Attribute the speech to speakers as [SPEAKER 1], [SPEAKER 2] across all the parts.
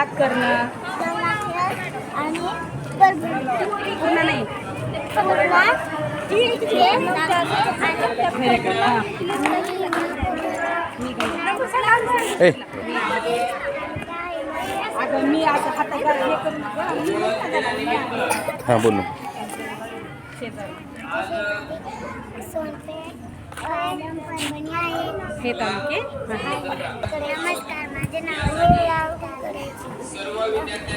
[SPEAKER 1] हात करणं
[SPEAKER 2] आणि बरोबर
[SPEAKER 1] पूर्ण नाही Very good. हां. मी काय
[SPEAKER 3] ए
[SPEAKER 1] अगं मी असं हाताला हे करून गं, मी नाही करणार.
[SPEAKER 3] हां बोल ना
[SPEAKER 1] शेजारी.
[SPEAKER 2] परभणी आहे
[SPEAKER 1] हे तालुके
[SPEAKER 2] तर नमस्कार माझे नाव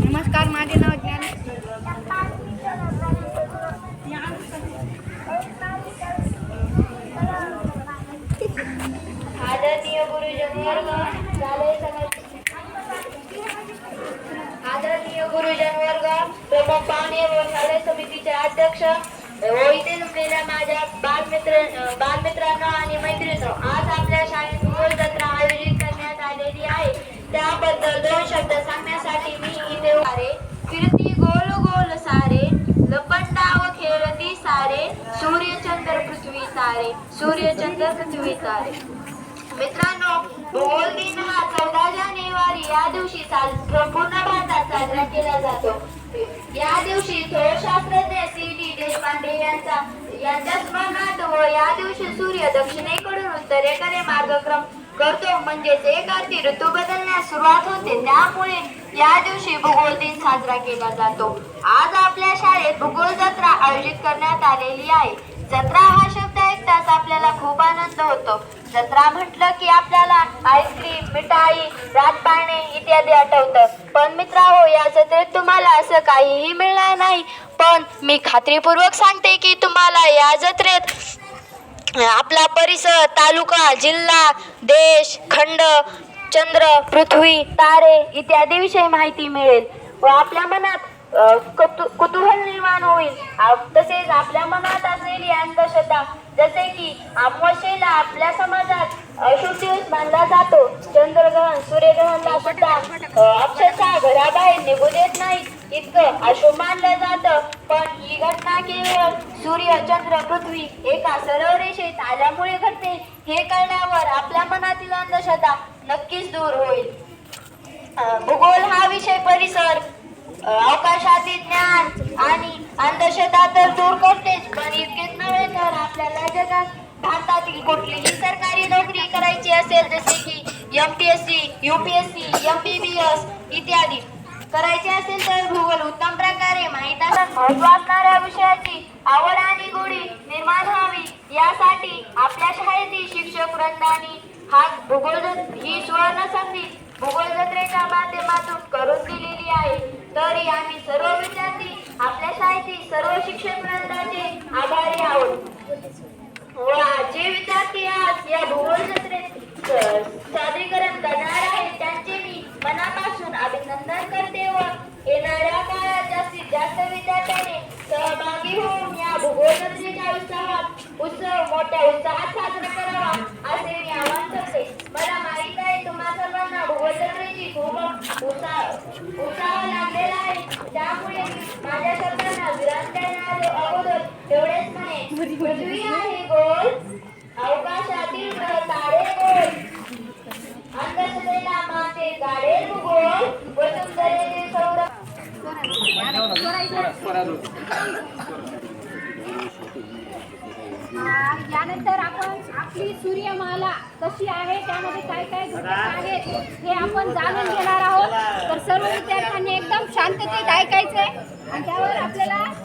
[SPEAKER 1] नमस्कार माझे नाव ज्ञान.
[SPEAKER 4] आदरणीय गुरुजनवर्ग आदरणीय गुरुजनवर्ग प्रमुख पाहुणे व शालेय समितीचे अध्यक्ष व इथे जमलेल्या माझ्या बालमित्र बालमित्रांना आणि मैत्रिणींनो आज आपल्या शाळेत भूगोल जत्रा आयोजित करण्यात आलेली आहे त्याबद्दल दोन शब्द सांगण्यासाठी सारे फिरती गोल गोल सारे लपंडाव खेळती सारे सूर्यचंद्र पृथ्वी तारे सूर्यचंद्र पृथ्वी तारे मित्रांनो भूगोल दिन हा चौदा जानेवारी या दिवशी संपूर्ण भारतात साजरा केला जातो. या दिवशी थोर शास्त्रज्ञ सी डी देशपांडे यांचा यांच्या स्मरणार्थ व या दिवशी सूर्य दक्षिणेकडून उत्तरेकडे मार्गक्रम करतो. म्हणजेच एक अर्थी ऋतू बदलण्यास सुरुवात होते. त्यामुळे या दिवशी भूगोल दिन साजरा केला जातो. आज आपल्या शाळेत भूगोल जत्रा आयोजित करण्यात आलेली आहे. जत्रा हा शब्द ऐकताच आपल्याला खूप आनंद होतो. जत्रा म्हटलं की आपल्याला आईस्क्रीम मिठाई रातपाळणे इत्यादी आठवतं. पण मित्रा हो या जत्रेत तुम्हाला असं काहीही मिळणार नाही. पण मी खात्रीपूर्वक सांगते की तुम्हाला या जत्रेत आपला परिसर तालुका जिल्हा देश खंड चंद्र पृथ्वी तारे इत्यादी विषयी माहिती मिळेल. व आपल्या मनात कुतूहल निर्माण होईल. तसेच आपल्या मनात असलेली अंधश्रद्धा जसे की अमावस्येला आपल्या समाजात अशुभ दिवस मानला जातो. चंद्रग्रहण सूर्यग्रहणला सुद्धा अक्षरशः घराबाहेर निघू देत नाही इतकं अशुभ मानलं जातं. पण ही घटना केवळ सूर्य चंद्र पृथ्वी एका सरळ रेषेत आल्यामुळे घडते. हे कळल्यावर आपल्या मनातील अंधश्रद्धा नक्कीच दूर होईल. भूगोल हा विषय परिसर अवकाशातील ज्ञान आणि अंधश्रद्धा तर दूर करतेच पण इतकेच नव्हे तर आपल्याला जगात भारतातील कुठलीही सरकारी नोकरी करायची असेल जसे की M P S C U P S C M B B S इत्यादी. करायचे असेल तर भूगोल उत्तम प्रकारे माहीत असतात महत्त्व असणाऱ्या विषयाची आवड आणि गोडी निर्माण व्हावी यासाठी आपल्या शाळेतील शिक्षक वृंदानी हा भूगोल ही सुवर्ण संधी भूगोल जत्रेच्या माध्यमातून करून दिलेली आहे. तरी आम्ही सर्व विद्यार्थी आपल्या शाळेतील सर्व शिक्षक वृंदाचे आभारी आहोत. व जे विद्यार्थी आज या भूगोल जत्रेत सादरीकरण करणार आहेत त्यांचे मी मनापासून अभिनंदन करते व येणाऱ्या काळात जास्तीत जास्त विद्यार्थ्याने सहभागी होऊन या भूगोल जत्रेच्या उत्साहात उत्सव मोठ्या उत्साहात साजरा करावा असे मी आवाहन करते मला माहीत आहे तुम्हा सर्वांना भूगोल जत्रेची खूप उत्साह लागलेला आहे त्यामुळे माझ्या शब्दांना विराम अगोदर एवढेच म्हणे पृथ्वी आहे गोल अवकाशातील तारे गोल अंधश्रद्धेला माते गाडे भूगोल सौर
[SPEAKER 5] यानंतर आपण आपली सूर्यमाला कशी आहे त्यामध्ये काय काय घटक आहेत हे आपण जाणून घेणार आहोत. तर सर्व विद्यार्थ्यांनी एकदम शांततेत ऐकायचंय. आणि त्यावर आपल्याला